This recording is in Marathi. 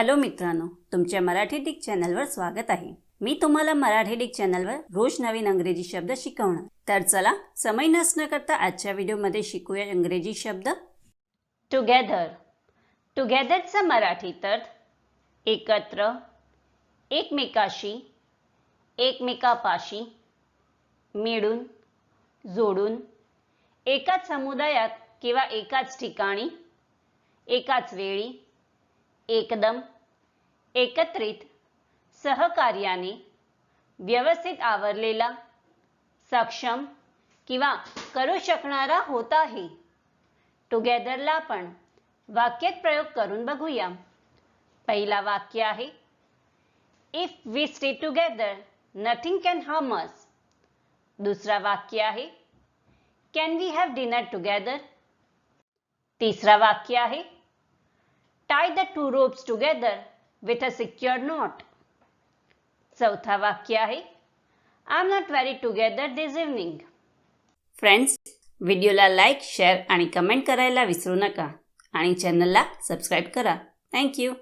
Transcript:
हॅलो मित्रांनो तुमच्या मराठी डिक चॅनलवर स्वागत आहे. मी तुम्हाला मराठी डिक चॅनलवर रोज नवीन अंग्रेजी शब्द शिकवणार. तर चला समय नसणं करता आजच्या व्हिडिओमध्ये शिकूया इंग्रजी शब्द. टुगेदर टुगेदरचा मराठी तर एकत्र एकमेकाशी एकमेकापाशी मिळून जोडून एकाच समुदायात किंवा एकाच ठिकाणी एकाच वेळी एकदम एकत्रित सहकार्याने व्यवस्थित आवरलेला सक्षम किंवा करू शकणारा होत आहे. टुगेदरला आपण वाक्यात प्रयोग करून बघूया. पहिला वाक्य आहे if we stay together nothing can harm us दुसरा वाक्य आहे can we have dinner together तिसरा वाक्य आहे tie the two ropes together with a secure knot. चौथा वाक्य आहे I am not very together this evening friends व्हिडिओला लाईक शेअर आणि कमेंट करायला विसरू नका आणि चॅनलला सबस्क्राईब करा. थँक्यू